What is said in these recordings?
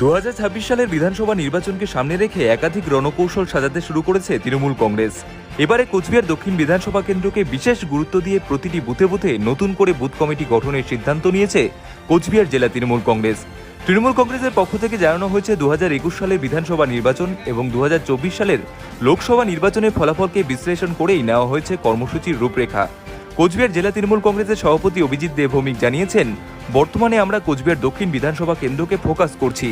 দু হাজার ছাব্বিশ সালের বিধানসভা নির্বাচনকে সামনে রেখে একাধিক রণকৌশল সাজাতে শুরু করেছে তৃণমূল কংগ্রেস। এবারে কোচবিহার দক্ষিণ বিধানসভা কেন্দ্রকে বিশেষ গুরুত্ব দিয়ে প্রতিটি বুথে বুথে নতুন করে বুথ কমিটি গঠনের সিদ্ধান্ত নিয়েছে কোচবিহার জেলা তৃণমূল কংগ্রেস। তৃণমূল কংগ্রেসের পক্ষ থেকে জানানো হয়েছে, দু সালের বিধানসভা নির্বাচন এবং দু হাজার চব্বিশ সালের লোকসভা নির্বাচনের ফলাফলকে বিশ্লেষণ করেই নেওয়া হয়েছে কর্মসূচির রূপরেখা। কোচবিহার জেলা তৃণমূল কংগ্রেসের সভাপতি অভিজিৎ দে ভৌমিক জানিয়েছেন, বর্তমানে আমরা কোচবিহার দক্ষিণ বিধানসভা কেন্দ্রকে ফোকাস করছি।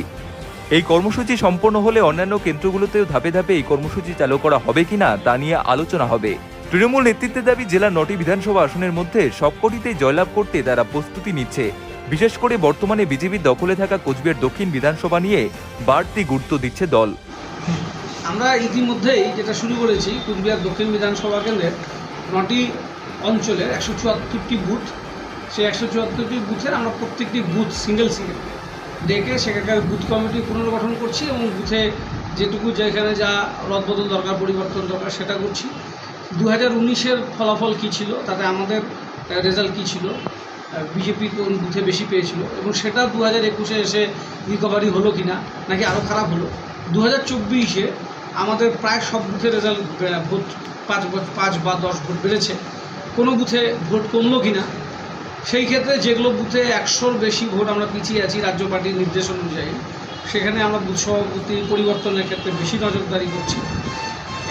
এই কর্মসূচি সম্পন্ন হলে অন্যান্য কেন্দ্রগুলোতেও ধাপে ধাপে এই কর্মসূচি চালু করা হবে কিনা তা নিয়ে আলোচনা হবে। তৃণমূল নেতৃত্বের দাবি জেলার নটি বিধানসভা আসনের মধ্যে সবকটিতেই জয়লাভ করতে তারা প্রস্তুতি নিচ্ছে। বিশেষ করে বর্তমানে বিজেপির দখলে থাকা কোচবিহার দক্ষিণ বিধানসভা নিয়ে বাড়তি গুরুত্ব দিচ্ছে দল। আমরা ইতিমধ্যেই যেটা শুরু করেছি, কুচবিহার দক্ষিণ বিধানসভা কেন্দ্রের নটি অঞ্চলের একশো চুয়াত্তরটি বুথ। সেই একশো চুয়াত্তরটি বুথের আমরা প্রত্যেকটি বুথ সিঙ্গেল সিঙ্গেল ডেকে সেখানকার বুথ কমিটি পুনর্গঠন করছি এবং বুথে যেটুকু যেখানে যা রদবদল দরকার, পরিবর্তন দরকার সেটা করছি। দু হাজার উনিশের ফলাফল কী ছিল? তাতে আমাদের রেজাল্ট কী ছিল? বিজেপি কোন বুথে বেশি পেয়েছিল? এবং সেটা দু হাজার একুশে এসে রিকভারি হলো কি না নাকি আরও খারাপ হলো? দু হাজার চব্বিশে আমাদের প্রায় সব বুথে রেজাল্ট ভোট পাঁচ পাঁচ বা দশ ভোট বেড়েছে। কোনো বুথে ভোট কমলো কি না সেই ক্ষেত্রে যেগুলো বুথে একশোর বেশি ভোট আমরা পিছিয়ে আছি রাজ্য পার্টির নির্দেশ অনুযায়ী। সেখানে আমরা বুথ সভাপতি পরিবর্তনের ক্ষেত্রে বেশি নজরদারি করছি।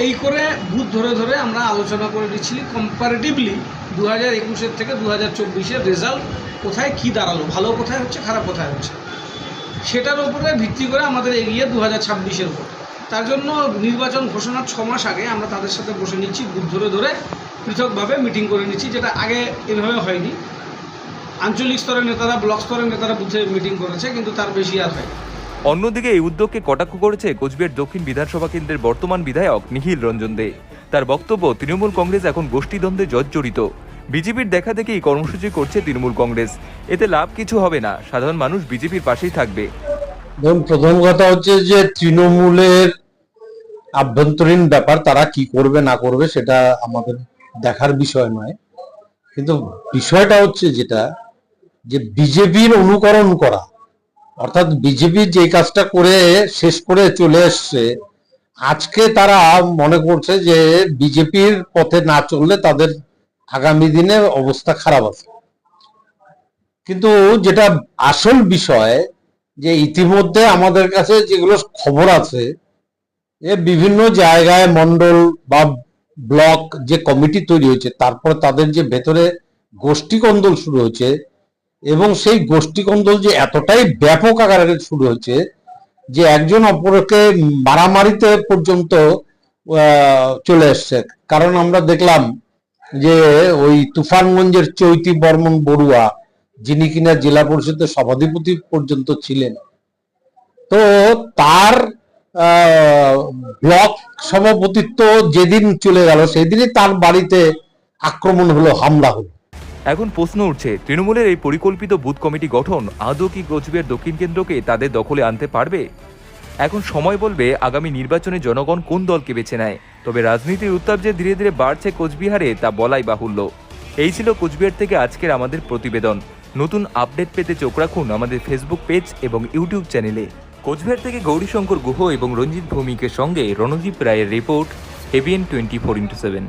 এই করে বুথ ধরে ধরে আমরা আলোচনা করে দিচ্ছি কম্পারেটিভলি দু হাজার একুশের থেকে দু হাজার চব্বিশের রেজাল্ট কোথায় কী দাঁড়াল, ভালো কোথায় হচ্ছে, খারাপ কোথায় হচ্ছে? সেটার উপরে ভিত্তি করে আমাদের এগিয়ে দু হাজার ছাব্বিশের উপর তার জন্য নির্বাচন ঘোষণার ছ মাস আগে আমরা তাদের সাথে বসে নিচ্ছি বুথ ধরে ধরে। পৃথকভাবে মিটিং করে নিচ্ছি যেটা আগে এভাবে হয়নি। আঞ্চলিক স্তরের নেতারা ব্লক স্তরের নেতারা বুথে মিটিং করেছে কিন্তু তার বেশি আর হয় অন্যদিকে এই উদ্যোগকে কটাক্ষ করেছে কোচবিহার দক্ষিণ বিধানসভা কেন্দ্রের বর্তমান বিধায়ক নিখিল রঞ্জন দে। তার বক্তব্য তৃণমূল কংগ্রেস এখন গোষ্ঠীদ্বন্দ্বে জর্জরিত। বিজেপির দেখা দেখি এই কর্মসূচি করছে তৃণমূল কংগ্রেস। এতে লাভ কিছু হবে না সাধারণ মানুষ বিজেপির পাশেই থাকবে। ধরুন প্রথম কথা হচ্ছে যে তৃণমূলের আভ্যন্তরীণ ব্যাপার তারা কি করবে না করবে সেটা আমাদের দেখার বিষয় নয়। কিন্তু বিষয়টা হচ্ছে যেটা, যে বিজেপির অনুকরণ করা, অর্থাৎ বিজেপি যে কাজটা করে, শেষ করে চলে এসছে, আজকে তারা মনে করছে যে বিজেপির পথে না চললে তাদের আগামী দিনে অবস্থা খারাপ আছে। কিন্তু যেটা আসল বিষয়, যে ইতিমধ্যে আমাদের কাছে যেগুলো খবর আছে যে বিভিন্ন জায়গায় মন্ডল বা ব্লক যে কমিটি তৈরি হয়েছে, তারপর তাদের যে ভেতরে গোষ্ঠী কন্দল শুরু হয়েছে এবং সেই গোষ্ঠী কন্দল যে এতটাই ব্যাপক আকারে শুরু হয়েছে যে একজন অপরকে মারামারিতে পর্যন্ত চলে এসছে। কারণ আমরা দেখলাম যে ওই তুফানগঞ্জের চৈতি বর্মন বড়ুয়া, যিনি কিনা জেলা পরিষদের সভাধিপতি পর্যন্ত ছিলেন। তো তার ব্লক সভাপতিত্ব যেদিন চলে গেল, সেদিনই তার বাড়িতে আক্রমণ হলো, হামলা হলো। এখন প্রশ্ন উঠছে, তৃণমূলের এই পরিকল্পিত বুথ কমিটি গঠন আদৌ কি কোচবিহার দক্ষিণ কেন্দ্রকে তাদের দখলে আনতে পারবে? এখন সময় বলবে, আগামী নির্বাচনে জনগণ কোন দলকে বেছে নেয়। তবে রাজনীতির উত্তাপ যে ধীরে ধীরে বাড়ছে কোচবিহারে, তা বলাই বাহুল্য। এই ছিল কোচবিহার থেকে আজকের আমাদের প্রতিবেদন। নতুন আপডেট পেতে চোখ রাখুন আমাদের ফেসবুক পেজ এবং ইউটিউব চ্যানেলে কোচবিহার থেকে গৌরীশঙ্কর গুহ এবং রঞ্জিত ভৌমিকের সঙ্গে রণদীপ রায়ের report ABN twenty four into seven.